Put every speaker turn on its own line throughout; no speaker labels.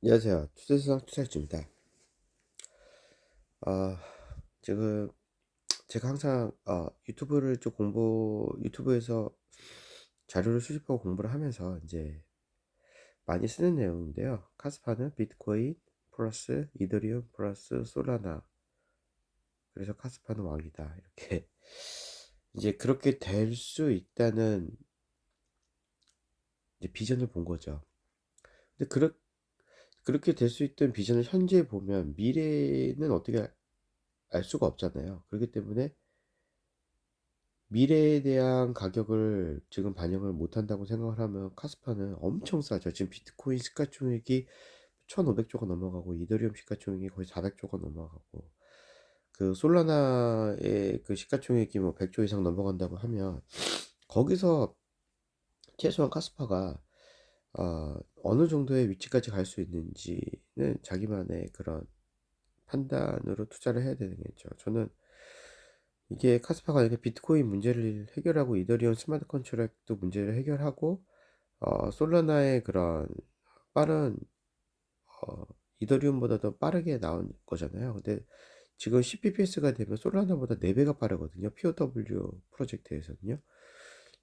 안녕하세요. 투자세상 투자일주입니다. 어, 지금 제가 항상 어, 유튜브를 좀 공부, 유튜브에서 자료를 수집하고 공부를 하면서 이제 많이 쓰는 내용인데요. 카스파는 비트코인 플러스 이더리움 플러스 솔라나. 그래서 카스파는 왕이다. 이렇게 이제 그렇게 될 수 있다는 이제 비전을 본 거죠. 근데 그렇 그렇게 될 수 있던 비전을 현재 보면 미래는 어떻게 알- 알 수가 없잖아요. 그렇기 때문에 미래에 대한 가격을 지금 반영을 못한다고 생각을 하면 카스파는 엄청 싸죠. 지금 비트코인 시가총액이 1500조가 넘어가고 이더리움 시가총액이 거의 400조가 넘어가고 그 솔라나의 그 시가총액이 뭐 100조 이상 넘어간다고 하면 거기서 최소한 카스파가 어, 어느 정도의 위치까지 갈 수 있는지는 자기만의 그런 판단으로 투자를 해야 되겠죠. 저는 이게 카스파가 이렇게 비트코인 문제를 해결하고 이더리움 스마트 컨트랙트 문제를 해결하고 어, 솔라나의 그런 빠른 어, 이더리움보다 더 빠르게 나온 거잖아요. 근데 지금 CPPS가 되면 솔라나보다 4배가 빠르거든요. POW 프로젝트에서는요.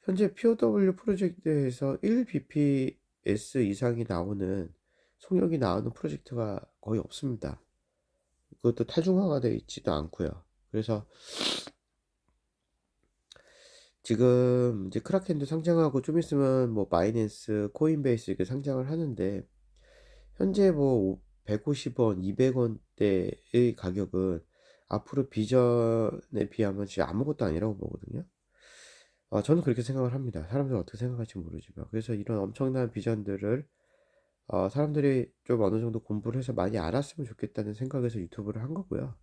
현재 POW 프로젝트에서 1bps 이상이 나오는 속력이 나오는 프로젝트가 거의 없습니다. 그것도 탈중화가 되어 있지도 않고요. 그래서 지금 이제 크라켄도 상장하고 좀 있으면 뭐 바이낸스, 코인베이스 이렇게 상장을 하는데 현재 뭐 150원, 200원대의 가격은 앞으로 비전에 비하면 진짜 아무것도 아니라고 보거든요. 어, 저는 그렇게 생각을 합니다. 사람들은 어떻게 생각할지 모르지만. 그래서 이런 엄청난 비전들을 어, 사람들이 좀 어느 정도 공부를 해서 많이 알았으면 좋겠다는 생각에서 유튜브를 한 거고요.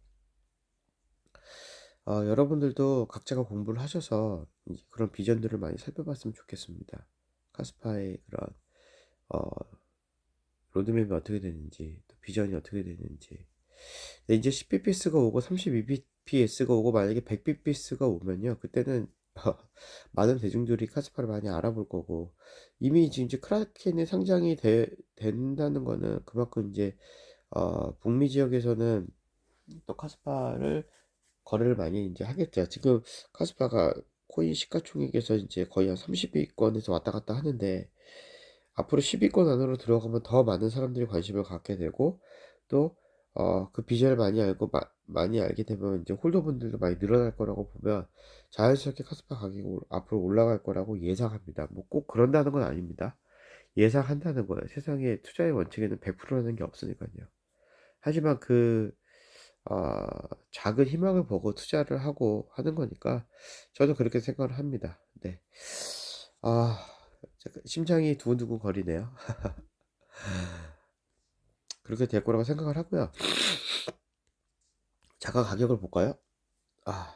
어, 여러분들도 각자가 공부를 하셔서 그런 비전들을 많이 살펴봤으면 좋겠습니다. 카스파의 그런 어, 로드맵이 어떻게 되는지, 또 비전이 어떻게 되는지. 이제 10bps가 오고 32bps가 오고 만약에 100bps가 오면요, 그때는 많은 대중들이 카스파를 많이 알아볼 거고 이미 지금 이제 크라켄의 상장이 되, 된다는 거는 그만큼 이제 어, 북미 지역에서는 또 카스파를 거래를 많이 이제 하겠죠. 지금 카스파가 코인 시가총액에서 이제 거의 한 30위권에서 왔다 갔다 하는데 앞으로 10위권 안으로 들어가면 더 많은 사람들이 관심을 갖게 되고 또 어, 그 비전을 많이 알고 마, 많이 알게 되면 이제 홀더분들도 많이 늘어날 거라고 보면 자연스럽게 카스파 가격이 올- 앞으로 올라갈 거라고 예상합니다. 뭐 꼭 그런다는 건 아닙니다. 예상한다는 거예요. 세상에 투자의 원칙에는 100%라는 게 없으니까요. 하지만 그 어, 작은 희망을 보고 투자를 하고 하는 거니까 저도 그렇게 생각을 합니다. 네. 아, 심장이 두근두근 거리네요. 그렇게 될 거라고 생각을 하고요. 자가 가격을 볼까요? 아,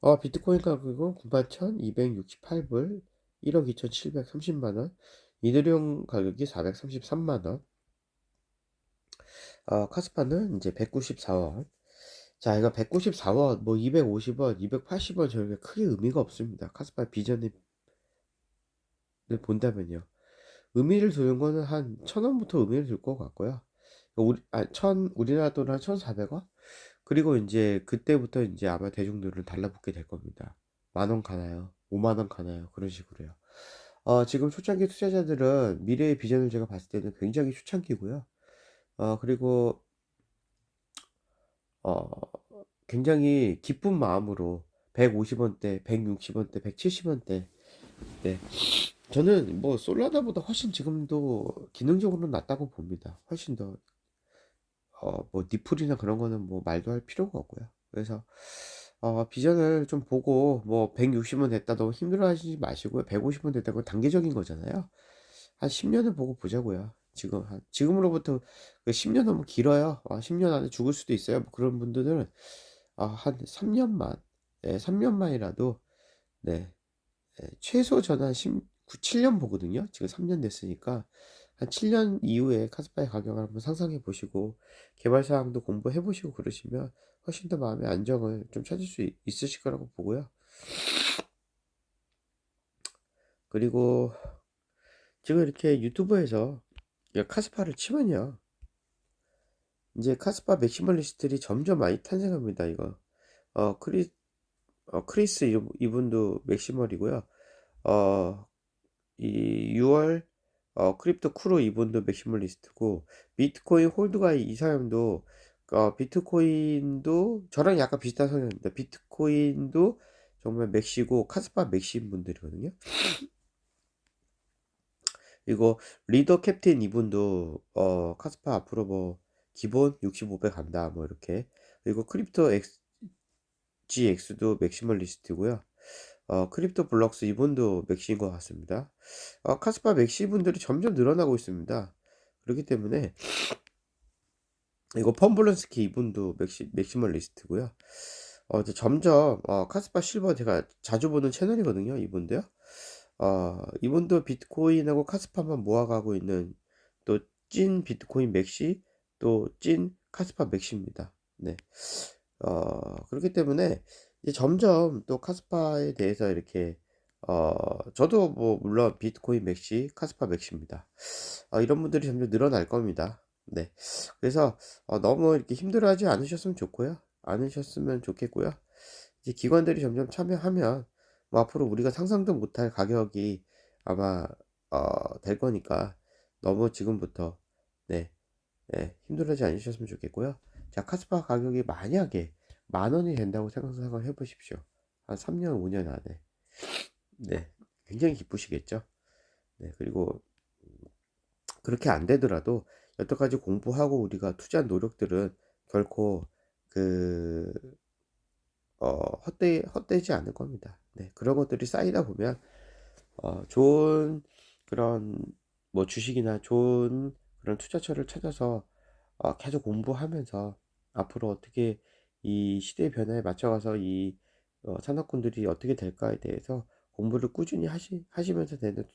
어, 비트코인 가격은 91,268불, 1억 2,730만원, 이더리움 가격이 433만원, 어, 카스파는 이제 194원. 자, 이거 194원, 뭐 250원, 280원 저렇게 크게 의미가 없습니다. 카스파 비전을 본다면요. 의미를 두는 거는 한 1000원부터 의미를 둘 것 같고요. 우리, 아, 천, 우리나라 돈한 1,400원? 그리고 이제 그때부터 이제 아마 대중들은 달라붙게 될 겁니다. 만 원 가나요? 5만 원 가나요? 그런 식으로요. 어, 지금 초창기 투자자들은 미래의 비전을 제가 봤을 때는 굉장히 초창기고요. 어, 그리고 어, 굉장히 기쁜 마음으로 150원대, 160원대, 170원대. 네. 저는 뭐 솔라나보다 훨씬 지금도 기능적으로 낫다고 봅니다. 훨씬 더, 어, 뭐 니플이나 그런 거는 뭐 말도 할 필요가 없고요. 그래서, 어, 비전을 좀 보고 뭐 160원 됐다 너무 힘들어 하시지 마시고요. 150원 됐다고 단계적인 거잖아요. 한 10년을 보고 보자고요. 지금 한 지금으로부터 그 10년 너무 길어요. 아, 10년 안에 죽을 수도 있어요. 뭐 그런 분들은 아, 한 3년만, 네, 3년만이라도 네, 네, 최소 저는 한 10, 7년 보거든요. 지금 3년 됐으니까 한 7년 이후에 카스파의 가격을 한번 상상해 보시고 개발 사항도 공부해 보시고 그러시면 훨씬 더 마음의 안정을 좀 찾을 수 있- 있으실 거라고 보고요. 그리고 지금 이렇게 유튜브에서 야, 카스파를 치면요. 이제 카스파 맥시멀리스트들이 점점 많이 탄생합니다. 이거 어 크리 어, 크리스 이- 이분도 맥시멀이고요. 어, 이 6월 어, 크립토 쿠로 이분도 맥시멀리스트고 비트코인 홀드가이 이 사람도 어, 비트코인도 저랑 약간 비슷한 성향입니다. 비트코인도 정말 맥시고 카스파 맥시인 분들이거든요. 이거 리더 캡틴 이분도 어, 카스파 앞으로 뭐 기본 65배 간다 뭐 이렇게 그리고 크립토 X, GX도 맥시멀리스트고요. 어, 크립토 블럭스 이분도 맥시인 것 같습니다. 어, 카스파 맥시 분들이 점점 늘어나고 있습니다. 그렇기 때문에 이거 펌블런스키 이분도 맥시, 맥시멀리스트고요. 어, 이제 점점 어, 카스파 실버 제가 자주 보는 채널이거든요. 이분도요. 어, 이분도 비트코인하고 카스파만 모아가고 있는 또 찐 비트코인 맥시 또 찐 카스파 맥시입니다. 네. 어, 그렇기 때문에 이제 점점 또 카스파에 대해서 이렇게 어, 저도 뭐 물론 비트코인 맥시, 카스파 맥시입니다. 어, 이런 분들이 점점 늘어날 겁니다. 네. 그래서 어, 너무 이렇게 힘들어하지 않으셨으면 좋고요. 않으셨으면 좋겠고요. 이제 기관들이 점점 참여하면 뭐 앞으로 우리가 상상도 못할 가격이 아마 어, 될 거니까 너무 지금부터 네, 네 힘들어하지 않으셨으면 좋겠고요. 자 카스파 가격이 만약에 만 원이 된다고 생각을 해보십시오. 한 3년, 5년 안에 네 굉장히 기쁘시겠죠. 네 그리고 그렇게 안 되더라도 여태까지 공부하고 우리가 투자한 노력들은 결코 그 어, 헛되, 헛되지 않을 겁니다. 네, 그런 것들이 쌓이다 보면, 어, 좋은 그런, 뭐, 주식이나 좋은 그런 투자처를 찾아서, 어, 계속 공부하면서, 앞으로 어떻게 이 시대의 변화에 맞춰가서 이, 어, 산업군들이 어떻게 될까에 대해서 공부를 꾸준히 하시, 하시면서 되는 투-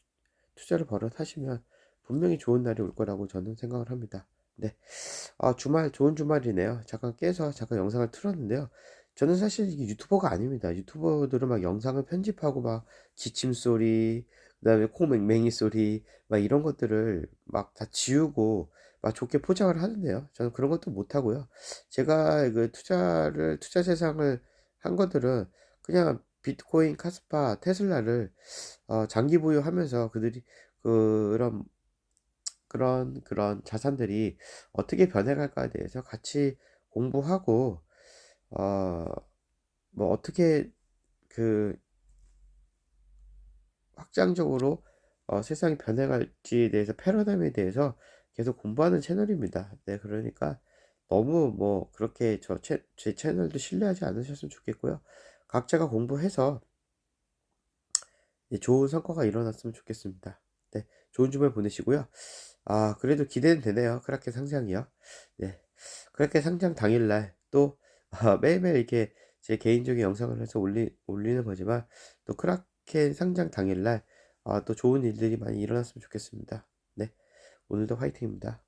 투자를 버릇하시면 분명히 좋은 날이 올 거라고 저는 생각을 합니다. 네. 아, 주말, 좋은 주말이네요. 잠깐 깨서 잠깐 영상을 틀었는데요. 저는 사실 이게 유튜버가 아닙니다. 유튜버들은 막 영상을 편집하고 막 기침 소리, 그 다음에 콩맹맹이 소리, 막 이런 것들을 막 다 지우고 막 좋게 포장을 하는데요. 저는 그런 것도 못 하고요. 제가 그 투자를 투자 세상을 한 것들은 그냥 비트코인, 카스파, 테슬라를 어, 장기 보유하면서 그들이 그런 그런 그런 자산들이 어떻게 변해갈까에 대해서 같이 공부하고 어, 뭐 어떻게 그 확장적으로 어, 세상이 변해갈지에 대해서 패러다임에 대해서 계속 공부하는 채널입니다. 네, 그러니까 너무 뭐 그렇게 저제 채널도 신뢰하지 않으셨으면 좋겠고요. 각자가 공부해서 예, 좋은 성과가 일어났으면 좋겠습니다. 네, 좋은 주말 보내시고요. 아, 그래도 기대는 되네요. 크라켄 상장이요. 네, 크라켄 상장 당일날 또 아, 매일매일 이렇게 제 개인적인 영상을 해서 올리, 올리는 거지만 또 크라켄 상장 당일날 아, 또 좋은 일들이 많이 일어났으면 좋겠습니다. 네, 오늘도 화이팅입니다.